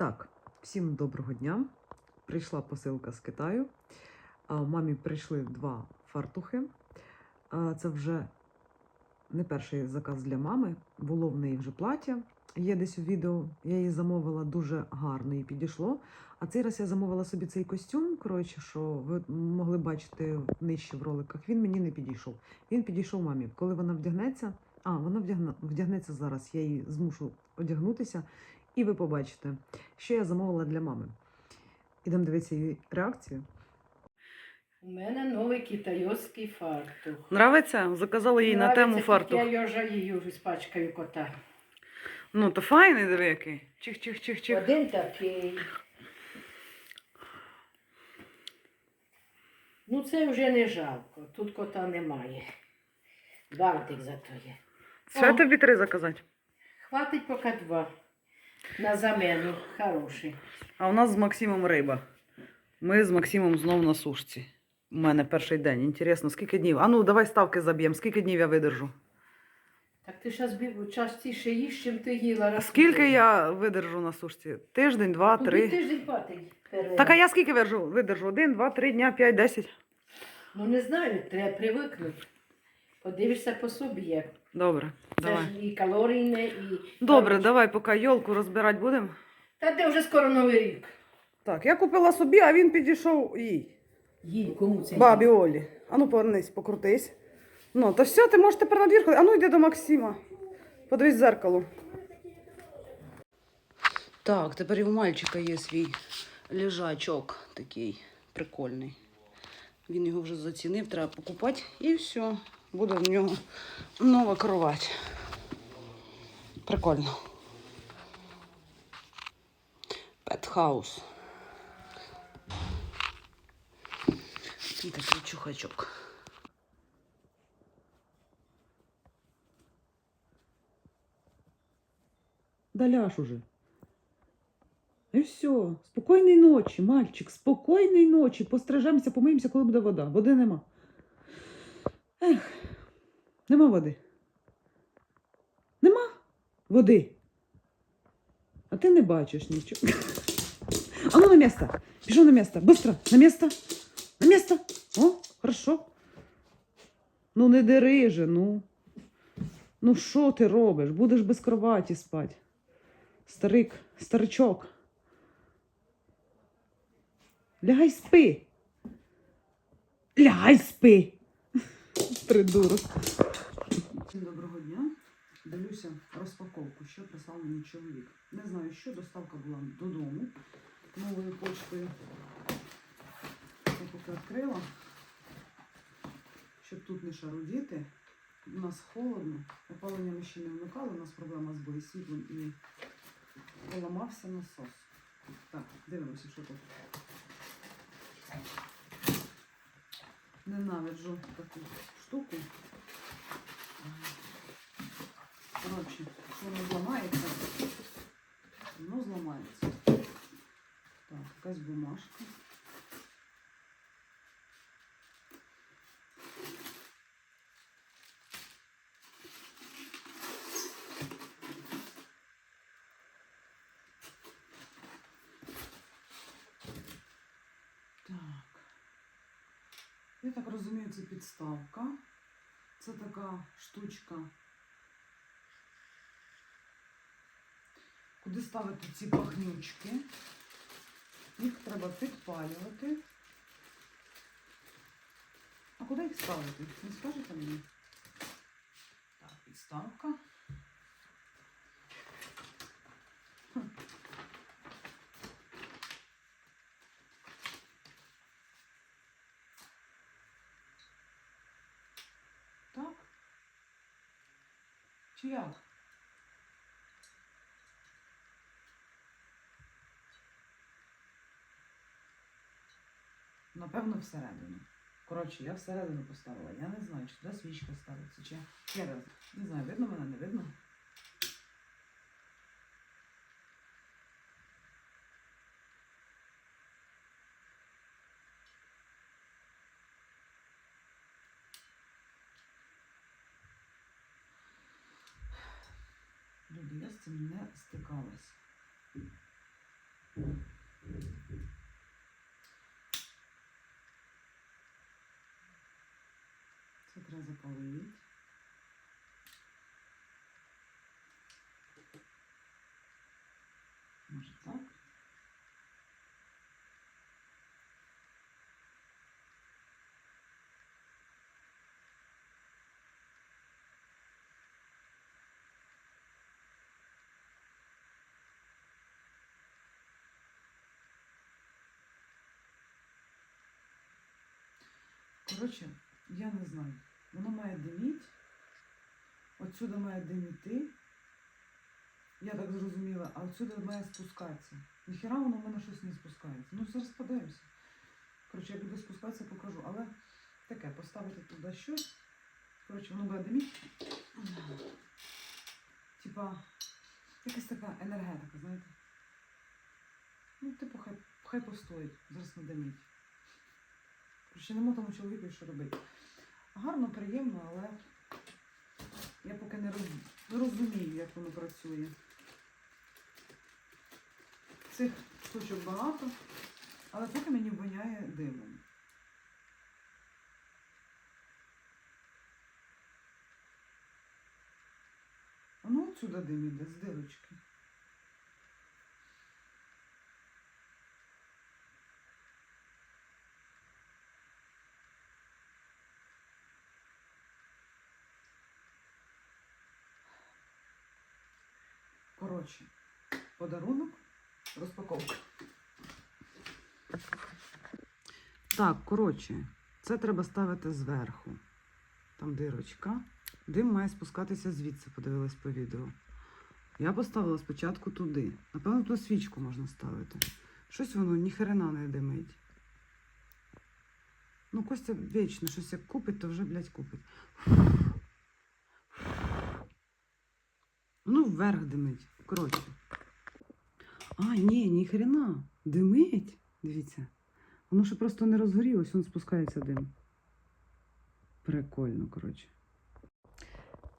Так, всім доброго дня. Прийшла посилка з Китаю. Мамі прийшли два фартухи. Це вже не перший заказ для мами. Було в неї вже плаття. Є десь у відео. Я її замовила дуже гарно і підійшло. А цей раз я замовила собі цей костюм. Коротше, що ви могли бачити нижче в роликах. Він мені не підійшов. Він підійшов мамі. Коли вона вдягнеться, а вона вдягнеться зараз. Я її змушу одягнутися. І ви побачите, що я замовила для мами. Ідемо дивитися її реакцію. У мене новий китайський фартух. Нравиться? Заказала їй на тему Нравиться, фартух. Я його жалію з пачкою кота. Ну, то файний, диви який. Чих-чих-чих-чих. Один такий. Ну, це вже не жалко. Тут кота немає. Бантик зато є. Це О. тобі три заказати. Хватить поки два. На замену. Хороший. А у нас з Максимом риба. Ми з Максимом знов на сушці. У мене перший день. Інтересно, скільки днів? А ну, давай ставки заб'ємо. Скільки днів я видержу? Так ти зараз частіше їш, чим ти їла. раз Скільки я видержу на сушці? Тиждень, два, Тобі три. тиждень хватить. перерва. Так а я скільки видержу? Видержу? Один, два, три дня, п'ять, десять. Ну не знаю, треба привикнути. Подивишся по собі, як. Добре, Це давай. ж і калорійне, і. Добре, давай, поки йолку розбирати будемо. Та де вже скоро новий рік. Так, я купила собі, а він підійшов їй. Їй, кому це? Бабі Олі. А ну повернись, покрутись. Ну, то все, ти можеш тепер на двір ходити. А ну йди до Максима. Подивись в зеркало. Так, тепер і у мальчика є свій лежачок такий прикольний. Він його вже зацінив, треба покупати і все. Буде в нього нова кровать. Прикольно. Петхаус. Такий чухачок. Да ляж уже. І все. Спокійної ночі, мальчик, спокійної ночі. Пострижемося, помиємося, коли буде вода. Води нема. Нема води. Нема води. А ти не бачиш нічого. А ну на місце. Пішов на місце. Быстро. На місце. На місце. О, хорошо. Ну не дери же, ну. Ну що ти робиш? Будеш без кроваті спати. Старик, старичок. Лягай спи. Лягай спи. Придурок. Дивлюся розпаковку, що прислав мені чоловік. Не знаю, що доставка була додому новою почтою. Я поки відкрила, щоб тут не шарудіти. У нас холодно. Опалення ми ще не вмикали, у нас проблема з боєсвітлом і поламався насос. Так, дивимося, що тут. Ненавиджу таку штуку. Коротше, що воно зламається, воно зламається. Так, якась бумажка. Так. Я так розумію, це підставка. Це така штучка. Куди ставити ці пахнючки? Їх треба підпалювати. А куди їх ставити? Не скажете мені? Так, підставка. Так? Чи як? Напевно, всередину. Коротше, я всередину поставила. Я не знаю, чи туди свічка ставиться, чи ще раз. Не знаю, видно мене, не видно. Люди, я з цим не стикалась. Коротше, я не знаю. Воно має диміть. Отсюди має диміти. Я так зрозуміла, а отсюди має спускатися. Ніхіра воно в мене щось не спускається. Ну, зараз подивимося. Коротше, як буде спускатися, покажу. Але таке, поставити туди щось. Коротше, воно буде диміть. Типа, якась така енергетика, знаєте. Ну, типу, хай, хай постоїть, зараз не димить. Коротше, нема тому чоловіку що робити. Гарно, приємно, але я поки не, розумію, як воно працює. Цих штучок багато, але поки мені воняє димом. Ну отсюда дим іде, з дирочки. Коротше, подарунок, розпаковка. Так, коротше, це треба ставити зверху. Там дирочка. Дим має спускатися звідси, подивилась по відео. Я поставила спочатку туди. Напевно, ту свічку можна ставити. Щось воно ніхрена не димить. Ну, Костя вічно щось як купить, то вже, блядь, купить. Ну, вверх димить. Коротше. А, ні, ніхрена. Димить. Дивіться. Воно ще просто не розгорілось, він спускається дим. Прикольно, коротше.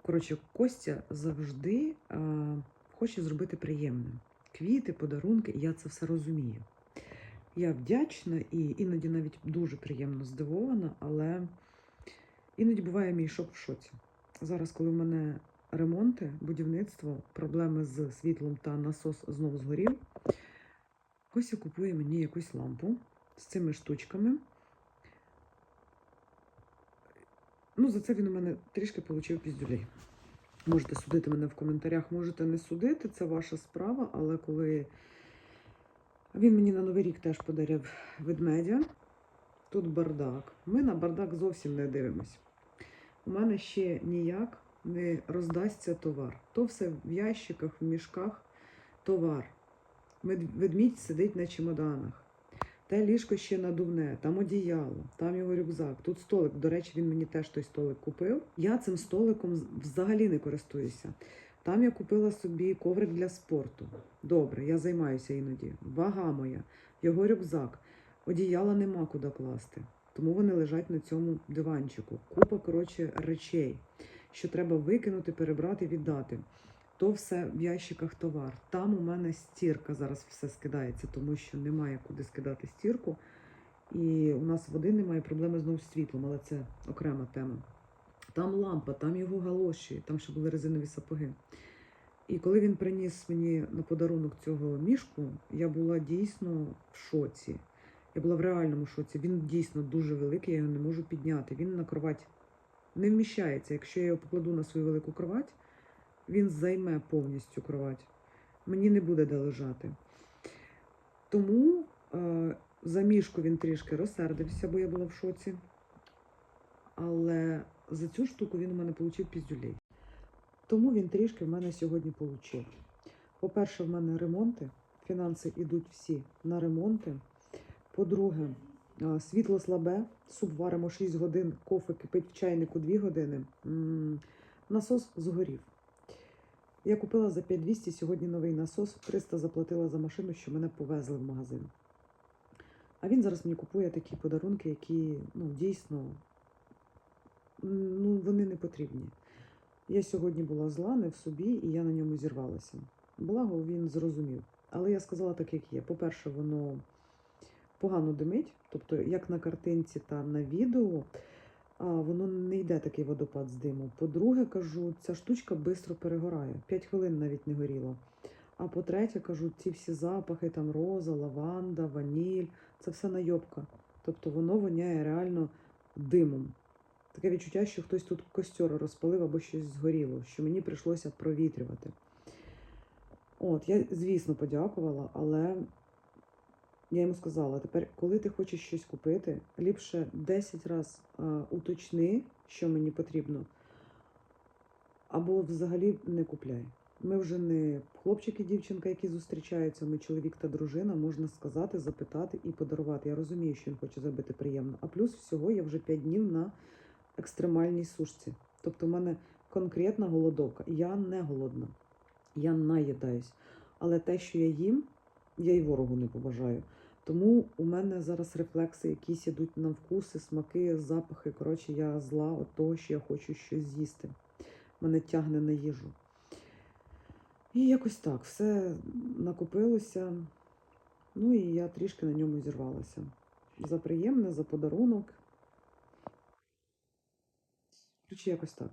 Коротше, Костя завжди а, хоче зробити приємне. Квіти, подарунки, я це все розумію. Я вдячна і іноді навіть дуже приємно здивована, але іноді буває мій шок в шоці. Зараз, коли в мене ремонти, будівництво, проблеми з світлом та насос знову згорів, Костя купує мені якусь лампу з цими штучками. Ну, за це він у мене трішки отримав піздюлей. Можете судити мене в коментарях, можете не судити, це ваша справа, але коли він мені на Новий рік теж подарив ведмедя, тут бардак. Ми на бардак зовсім не дивимось. У мене ще ніяк не роздасться товар. То все в ящиках, в мішках товар. Ведмідь сидить на чемоданах. Те ліжко ще надувне, там одіяло, там його рюкзак, тут столик. До речі, він мені теж той столик купив. Я цим столиком взагалі не користуюся. Там я купила собі коврик для спорту. Добре, я займаюся іноді. Вага моя, його рюкзак. Одіяла нема куди класти. Тому вони лежать на цьому диванчику. Купа, коротше, речей, що треба викинути, перебрати, віддати. То все в ящиках товар. Там у мене стірка зараз все скидається, тому що немає куди скидати стірку. І у нас води немає, проблеми знову з світлом, але це окрема тема. Там лампа, там його галоші, там ще були резинові сапоги. І коли він приніс мені на подарунок цього мішку, я була дійсно в шоці. Я була в реальному шоці. Він дійсно дуже великий, я його не можу підняти. Він на кровать не вміщається. Якщо я його покладу на свою велику кровать, він займе повністю кровать. Мені не буде де лежати. Тому е, за мішку він трішки розсердився, бо я була в шоці. Але за цю штуку він у мене отримав піздюлей. Тому він трішки в мене сьогодні отримав. По-перше, в мене ремонти. Фінанси йдуть всі на ремонти. По-друге, світло слабе, суп варимо 6 годин, кофе кипить в чайнику 2 години. Насос згорів. Я купила за 5200 сьогодні новий насос, 300 заплатила за машину, що мене повезли в магазин. А він зараз мені купує такі подарунки, які ну, дійсно ну, вони не потрібні. Я сьогодні була зла не в собі, і я на ньому зірвалася. Благо він зрозумів. Але я сказала так, як є. По-перше, воно погано димить, тобто як на картинці та на відео. воно не йде такий водопад з диму. По-друге, кажу, ця штучка швидко перегорає. 5 хвилин навіть не горіла. А по-третє, кажу, ці всі запахи, там роза, лаванда, ваніль, це все найобка. Тобто воно воняє реально димом. Таке відчуття, що хтось тут костер розпалив або щось згоріло, що мені прийшлося провітрювати. От, я, звісно, подякувала, але я йому сказала: тепер, коли ти хочеш щось купити, ліпше 10 разів уточни, що мені потрібно, або взагалі не купляй. Ми вже не хлопчик і дівчинка, які зустрічаються, ми чоловік та дружина, можна сказати, запитати і подарувати. Я розумію, що він хоче зробити приємно. А плюс всього я вже 5 днів на екстремальній сушці. Тобто в мене конкретна голодовка. Я не голодна, я наїдаюсь. Але те, що я їм, я й ворогу не побажаю. Тому у мене зараз рефлекси якісь ідуть на вкуси, смаки, запахи. Коротше, я зла від того, що я хочу щось з'їсти. Мене тягне на їжу. І якось так, все накопилося. Ну і я трішки на ньому зірвалася. За приємне, за подарунок. Коротше, якось так.